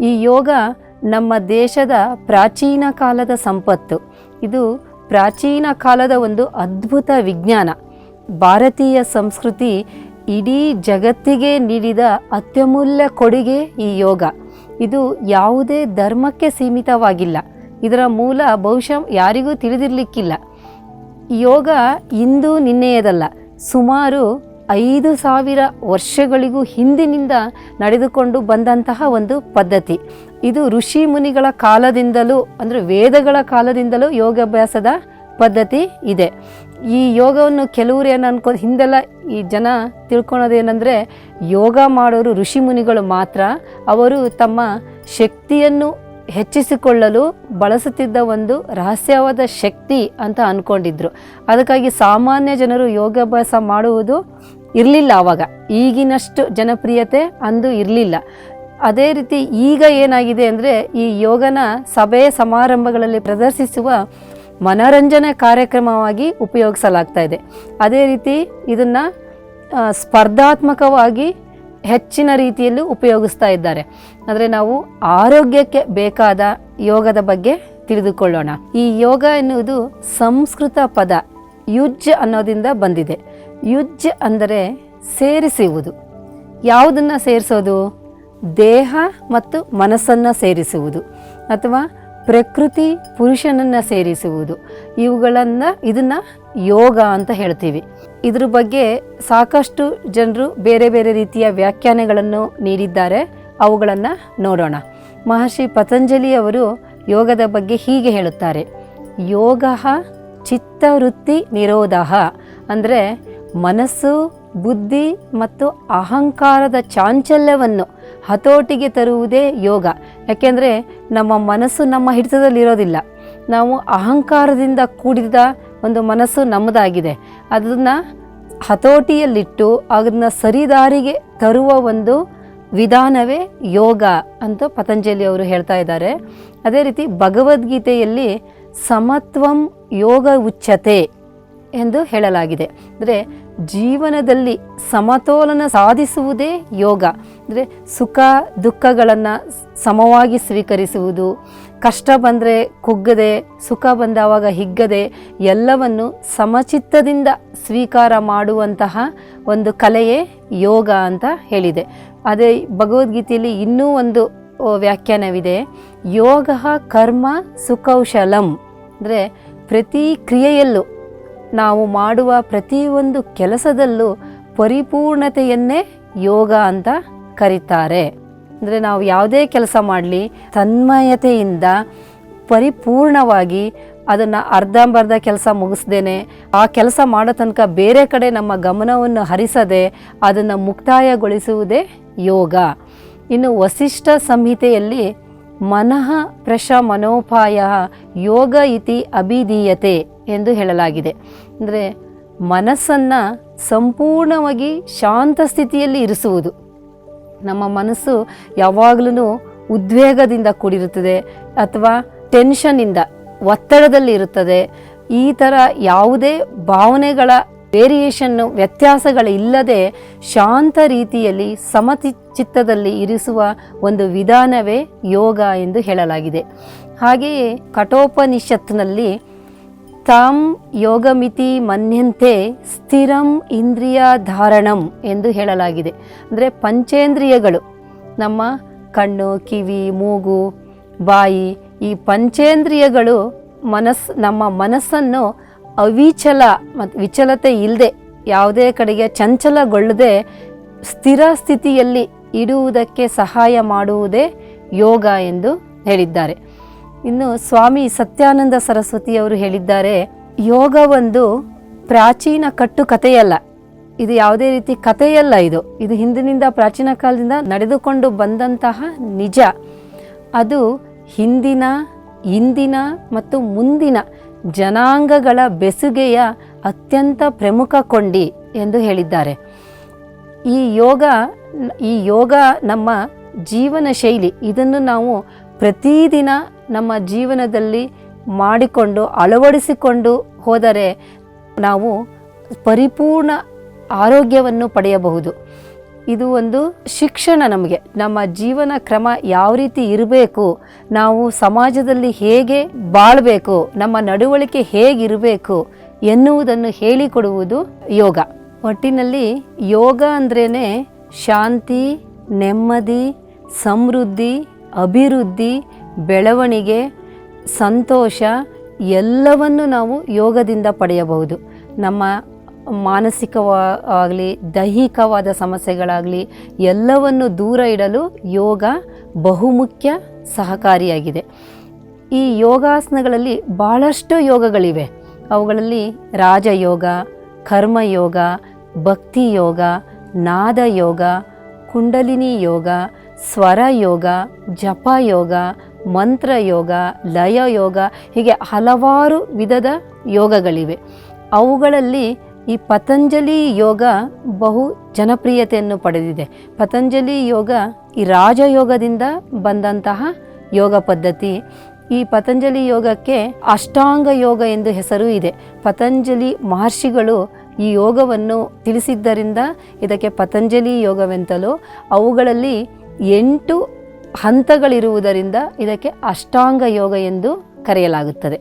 ಈ ಯೋಗ ನಮ್ಮ ದೇಶದ ಪ್ರಾಚೀನ ಕಾಲದ ಸಂಪತ್ತು. ಇದು ಪ್ರಾಚೀನ ಕಾಲದ ಒಂದು ಅದ್ಭುತ ವಿಜ್ಞಾನ. ಭಾರತೀಯ ಸಂಸ್ಕೃತಿ ಇಡೀ ಜಗತ್ತಿಗೆ ನೀಡಿದ ಅತ್ಯಮೂಲ್ಯ ಕೊಡುಗೆ ಈ ಯೋಗ. ಇದು ಯಾವುದೇ ಧರ್ಮಕ್ಕೆ ಸೀಮಿತವಾಗಿಲ್ಲ. ಇದರ ಮೂಲ ಬಹುಶಃ ಯಾರಿಗೂ ತಿಳಿದಿರಲಿಕ್ಕಿಲ್ಲ. ಯೋಗ ಇಂದು ನಿನ್ನೆಯದಲ್ಲ, ಸುಮಾರು ಐದು ಸಾವಿರ ವರ್ಷಗಳಿಗೂ ಹಿಂದಿನಿಂದ ನಡೆದುಕೊಂಡು ಬಂದಂತಹ ಒಂದು ಪದ್ಧತಿ. ಇದು ಋಷಿ ಮುನಿಗಳ ಕಾಲದಿಂದಲೂ, ಅಂದರೆ ವೇದಗಳ ಕಾಲದಿಂದಲೂ ಯೋಗಾಭ್ಯಾಸದ ಪದ್ಧತಿ ಇದೆ. ಈ ಯೋಗವನ್ನು ಕೆಲವರು ಏನು ಅನ್ಕೊ, ಹಿಂದೆಲ್ಲ ಈ ಜನ ತಿಳ್ಕೊಳೋದೇನೆಂದರೆ ಯೋಗ ಮಾಡೋರು ಋಷಿ ಮುನಿಗಳು ಮಾತ್ರ. ಅವರು ತಮ್ಮ ಶಕ್ತಿಯನ್ನು ಹೆಚ್ಚಿಸಿಕೊಳ್ಳಲು ಬಳಸುತ್ತಿದ್ದ ಒಂದು ರಹಸ್ಯವಾದ ಶಕ್ತಿ ಅಂತ ಅಂದ್ಕೊಂಡಿದ್ರು ಅದಕ್ಕಾಗಿ ಸಾಮಾನ್ಯ ಜನರು ಯೋಗಾಭ್ಯಾಸ ಮಾಡುವುದು ಇರಲಿಲ್ಲ ಆವಾಗ ಈಗಿನಷ್ಟು ಜನಪ್ರಿಯತೆ ಅಂದು ಇರಲಿಲ್ಲ. ಅದೇ ರೀತಿ ಈಗ ಏನಾಗಿದೆ ಅಂದರೆ ಈ ಯೋಗನ ಸಭೆ ಸಮಾರಂಭಗಳಲ್ಲಿ ಪ್ರದರ್ಶಿಸುವ ಮನರಂಜನೆ ಕಾರ್ಯಕ್ರಮವಾಗಿ ಉಪಯೋಗಿಸಲಾಗ್ತಾ ಇದೆ. ಅದೇ ರೀತಿ ಇದನ್ನು ಸ್ಪರ್ಧಾತ್ಮಕವಾಗಿ ಹೆಚ್ಚಿನ ರೀತಿಯಲ್ಲಿ ಉಪಯೋಗಿಸ್ತಾ ಇದ್ದಾರೆ. ಅಂದರೆ ನಾವು ಆರೋಗ್ಯಕ್ಕೆ ಬೇಕಾದ ಯೋಗದ ಬಗ್ಗೆ ತಿಳಿದುಕೊಳ್ಳೋಣ. ಈ ಯೋಗ ಎನ್ನುವುದು ಸಂಸ್ಕೃತ ಪದ. ಯುಜ್ ಅನ್ನೋದಿಂದ ಬಂದಿದೆ. ಯುಜ್ ಅಂದರೆ ಸೇರಿಸುವುದು. ಯಾವುದನ್ನು ಸೇರಿಸೋದು? ದೇಹ ಮತ್ತು ಮನಸ್ಸನ್ನು ಸೇರಿಸುವುದು ಅಥವಾ ಪ್ರಕೃತಿ ಪುರುಷನನ್ನು ಸೇರಿಸುವುದು. ಇವುಗಳನ್ನು ಇದನ್ನು ಯೋಗ ಅಂತ ಹೇಳ್ತೀವಿ. ಇದ್ರ ಬಗ್ಗೆ ಸಾಕಷ್ಟು ಜನರು ಬೇರೆ ಬೇರೆ ರೀತಿಯ ವ್ಯಾಖ್ಯಾನಗಳನ್ನು ನೀಡಿದ್ದಾರೆ. ಅವುಗಳನ್ನು ನೋಡೋಣ. ಮಹರ್ಷಿ ಪತಂಜಲಿ ಅವರು ಯೋಗದ ಬಗ್ಗೆ ಹೀಗೆ ಹೇಳುತ್ತಾರೆ. ಯೋಗ ಚಿತ್ತವೃತ್ತಿ ನಿರೋಧ ಅಂದರೆ ಮನಸ್ಸು, ಬುದ್ಧಿ ಮತ್ತು ಅಹಂಕಾರದ ಚಾಂಚಲ್ಯವನ್ನು ಹತೋಟಿಗೆ ತರುವುದೇ ಯೋಗ. ಯಾಕೆಂದರೆ ನಮ್ಮ ಮನಸ್ಸು ನಮ್ಮ ಹಿಡಿತದಲ್ಲಿರೋದಿಲ್ಲ. ನಾವು ಅಹಂಕಾರದಿಂದ ಕೂಡಿದ ಒಂದು ಮನಸ್ಸು ನಮ್ಮದಾಗಿದೆ. ಅದನ್ನು ಹತೋಟಿಯಲ್ಲಿಟ್ಟು ಅದನ್ನು ಸರಿದಾರಿಗೆ ತರುವ ಒಂದು ವಿಧಾನವೇ ಯೋಗ ಅಂತ ಪತಂಜಲಿ ಅವರು ಹೇಳ್ತಾ ಇದ್ದಾರೆ. ಅದೇ ರೀತಿ ಭಗವದ್ಗೀತೆಯಲ್ಲಿ ಸಮತ್ವಂ ಯೋಗ ಉಚ್ಚತೆ ಎಂದು ಹೇಳಲಾಗಿದೆ. ಅಂದರೆ ಜೀವನದಲ್ಲಿ ಸಮತೋಲನ ಸಾಧಿಸುವುದೇ ಯೋಗ. ಅಂದರೆ ಸುಖ, ದುಃಖಗಳನ್ನು ಸಮವಾಗಿ ಸ್ವೀಕರಿಸುವುದು, ಕಷ್ಟ ಬಂದರೆ ಕುಗ್ಗದೆ, ಸುಖ ಬಂದಾವಾಗ ಹಿಗ್ಗದೆ, ಎಲ್ಲವನ್ನು ಸಮಚಿತ್ತದಿಂದ ಸ್ವೀಕಾರ ಮಾಡುವಂತಹ ಒಂದು ಕಲೆಯೇ ಯೋಗ ಅಂತ ಹೇಳಿದೆ. ಅದೇ ಭಗವದ್ಗೀತೆಯಲ್ಲಿ ಇನ್ನೂ ಒಂದು ವ್ಯಾಖ್ಯಾನವಿದೆ. ಯೋಗ ಕರ್ಮ ಸುಕೌಶಲಂ. ಅಂದರೆ ಪ್ರತಿ ಕ್ರಿಯೆಯಲ್ಲೂ ನಾವು ಮಾಡುವ ಪ್ರತಿಯೊಂದು ಕೆಲಸದಲ್ಲೂ ಪರಿಪೂರ್ಣತೆಯನ್ನೇ ಯೋಗ ಅಂತ ಕರೀತಾರೆ. ಅಂದರೆ ನಾವು ಯಾವುದೇ ಕೆಲಸ ಮಾಡಲಿ, ತನ್ಮಯತೆಯಿಂದ ಪರಿಪೂರ್ಣವಾಗಿ ಅದನ್ನು ಅರ್ಧಂಬರ್ಧ ಕೆಲಸ ಮುಗಿಸ್ದೇನೆ, ಆ ಕೆಲಸ ಮಾಡೋ ತನಕ ಬೇರೆ ಕಡೆ ನಮ್ಮ ಗಮನವನ್ನು ಹರಿಸದೆ ಅದನ್ನು ಮುಕ್ತಾಯಗೊಳಿಸುವುದೇ ಯೋಗ. ಇನ್ನು ವಸಿಷ್ಠ ಸಂಹಿತೆಯಲ್ಲಿ ಮನಃ ಪ್ರಶ ಮನೋಪಾಯ ಯೋಗ ಇತಿ ಅಭಿಧೀಯತೆ ಎಂದು ಹೇಳಲಾಗಿದೆ. ಅಂದರೆ ಮನಸ್ಸನ್ನು ಸಂಪೂರ್ಣವಾಗಿ ಶಾಂತ ಸ್ಥಿತಿಯಲ್ಲಿ ಇರಿಸುವುದು. ನಮ್ಮ ಮನಸ್ಸು ಯಾವಾಗಲೂ ಉದ್ವೇಗದಿಂದ ಕೂಡಿರುತ್ತದೆ ಅಥವಾ ಟೆನ್ಷನ್ನಿಂದ ಒತ್ತಡದಲ್ಲಿ ಇರುತ್ತದೆ. ಈ ಥರ ಯಾವುದೇ ಭಾವನೆಗಳ ವೇರಿಯೇಷನ್ನು ವ್ಯತ್ಯಾಸಗಳಿಲ್ಲದೆ ಶಾಂತ ರೀತಿಯಲ್ಲಿ ಸಮತಿ ಚಿತ್ತದಲ್ಲಿ ಇರಿಸುವ ಒಂದು ವಿಧಾನವೇ ಯೋಗ ಎಂದು ಹೇಳಲಾಗಿದೆ. ಹಾಗೆಯೇ ಕಠೋಪನಿಷತ್ನಲ್ಲಿ ತಾಂ ಯೋಗಮಿತಿ ಮನ್ಯಂತೆ ಸ್ಥಿರಂ ಇಂದ್ರಿಯ ಧಾರಣಂ ಎಂದು ಹೇಳಲಾಗಿದೆ. ಅಂದರೆ ಪಂಚೇಂದ್ರಿಯಗಳು, ನಮ್ಮ ಕಣ್ಣು, ಕಿವಿ, ಮೂಗು, ಬಾಯಿ ಈ ಪಂಚೇಂದ್ರಿಯಗಳು ಮನಸ್ ನಮ್ಮ ಮನಸ್ಸನ್ನು ಅವಿಚಲ ಮತ್ತು ವಿಚಲತೆ ಇಲ್ಲದೆ ಯಾವುದೇ ಕಡೆಗೆ ಚಂಚಲಗೊಳ್ಳದೆ ಸ್ಥಿರ ಸ್ಥಿತಿಯಲ್ಲಿ ಇಡುವುದಕ್ಕೆ ಸಹಾಯ ಮಾಡುವುದೇ ಯೋಗ ಎಂದು ಹೇಳಿದ್ದಾರೆ. ಇನ್ನು ಸ್ವಾಮಿ ಸತ್ಯಾನಂದ ಸರಸ್ವತಿಯವರು ಹೇಳಿದ್ದಾರೆ ಯೋಗ ಒಂದು ಪ್ರಾಚೀನ ಕಟ್ಟು ಕಥೆಯಲ್ಲ ಇದು ಯಾವುದೇ ರೀತಿ ಕಥೆಯಲ್ಲ ಇದು. ಇದು ಹಿಂದಿನಿಂದ ಪ್ರಾಚೀನ ಕಾಲದಿಂದ ನಡೆದುಕೊಂಡು ಬಂದಂತಹ ನಿಜ. ಅದು ಹಿಂದಿನ, ಇಂದಿನ ಮತ್ತು ಮುಂದಿನ ಜನಾಂಗಗಳ ಬೆಸುಗೆಯ ಅತ್ಯಂತ ಪ್ರಮುಖ ಕೊಂಡಿ ಎಂದು ಹೇಳಿದ್ದಾರೆ. ಈ ಯೋಗ ಈ ಯೋಗ ನಮ್ಮ ಜೀವನ ಶೈಲಿ, ಇದನ್ನು ನಾವು ಪ್ರತಿದಿನ ನಮ್ಮ ಜೀವನದಲ್ಲಿ ಮಾಡಿಕೊಂಡು, ಅಳವಡಿಸಿಕೊಂಡು ಹೋದರೆ ನಾವು ಪರಿಪೂರ್ಣ ಆರೋಗ್ಯವನ್ನು ಪಡೆಯಬಹುದು. ಇದು ಒಂದು ಶಿಕ್ಷಣ ನಮಗೆ. ನಮ್ಮ ಜೀವನ ಕ್ರಮ ಯಾವ ರೀತಿ ಇರಬೇಕು, ನಾವು ಸಮಾಜದಲ್ಲಿ ಹೇಗೆ ಬಾಳಬೇಕು, ನಮ್ಮ ನಡವಳಿಕೆ ಹೇಗಿರಬೇಕು ಎನ್ನುವುದನ್ನು ಹೇಳಿಕೊಡುವುದು ಯೋಗ. ಒಟ್ಟಿನಲ್ಲಿ ಯೋಗ ಅಂದ್ರೇ ಶಾಂತಿ, ನೆಮ್ಮದಿ, ಸಮೃದ್ಧಿ, ಅಭಿವೃದ್ಧಿ, ಬೆಳವಣಿಗೆ, ಸಂತೋಷ ಎಲ್ಲವನ್ನು ನಾವು ಯೋಗದಿಂದ ಪಡೆಯಬಹುದು. ನಮ್ಮ ಮಾನಸಿಕವಾಗಲಿ, ದೈಹಿಕವಾದ ಸಮಸ್ಯೆಗಳಾಗಲಿ, ಎಲ್ಲವನ್ನು ದೂರ ಇಡಲು ಯೋಗ ಬಹುಮುಖ್ಯ ಸಹಕಾರಿಯಾಗಿದೆ. ಈ ಯೋಗಾಸನಗಳಲ್ಲಿ ಭಾಳಷ್ಟು ಯೋಗಗಳಿವೆ. ಅವುಗಳಲ್ಲಿ ರಾಜಯೋಗ, ಕರ್ಮಯೋಗ ಭಕ್ತಿ ಯೋಗ ನಾದ ಯೋಗ ಕುಂಡಲಿನಿ ಯೋಗ ಸ್ವರ ಯೋಗ ಜಪ ಯೋಗ ಮಂತ್ರ ಯೋಗ ಲಯ ಯೋಗ ಹೀಗೆ ಹಲವಾರು ವಿಧದ ಯೋಗಗಳಿವೆ. ಅವುಗಳಲ್ಲಿ ಈ ಪತಂಜಲಿ ಯೋಗ ಬಹು ಜನಪ್ರಿಯತೆಯನ್ನು ಪಡೆದಿದೆ. ಪತಂಜಲಿ ಯೋಗ ಈ ರಾಜಯೋಗದಿಂದ ಬಂದಂತಹ ಯೋಗ ಪದ್ಧತಿ. ಈ ಪತಂಜಲಿ ಯೋಗಕ್ಕೆ ಅಷ್ಟಾಂಗ ಯೋಗ ಎಂದು ಹೆಸರು ಇದೆ. ಪತಂಜಲಿ ಮಹರ್ಷಿಗಳು ಈ ಯೋಗವನ್ನು ತಿಳಿಸಿದ್ದರಿಂದ ಇದಕ್ಕೆ ಪತಂಜಲಿ ಯೋಗವೆಂತಲೂ, ಅವುಗಳಲ್ಲಿ ಎಂಟು ಹಂತಗಳಿರುವುದರಿಂದ ಇದಕ್ಕೆ ಅಷ್ಟಾಂಗ ಯೋಗ ಎಂದು ಕರೆಯಲಾಗುತ್ತದೆ.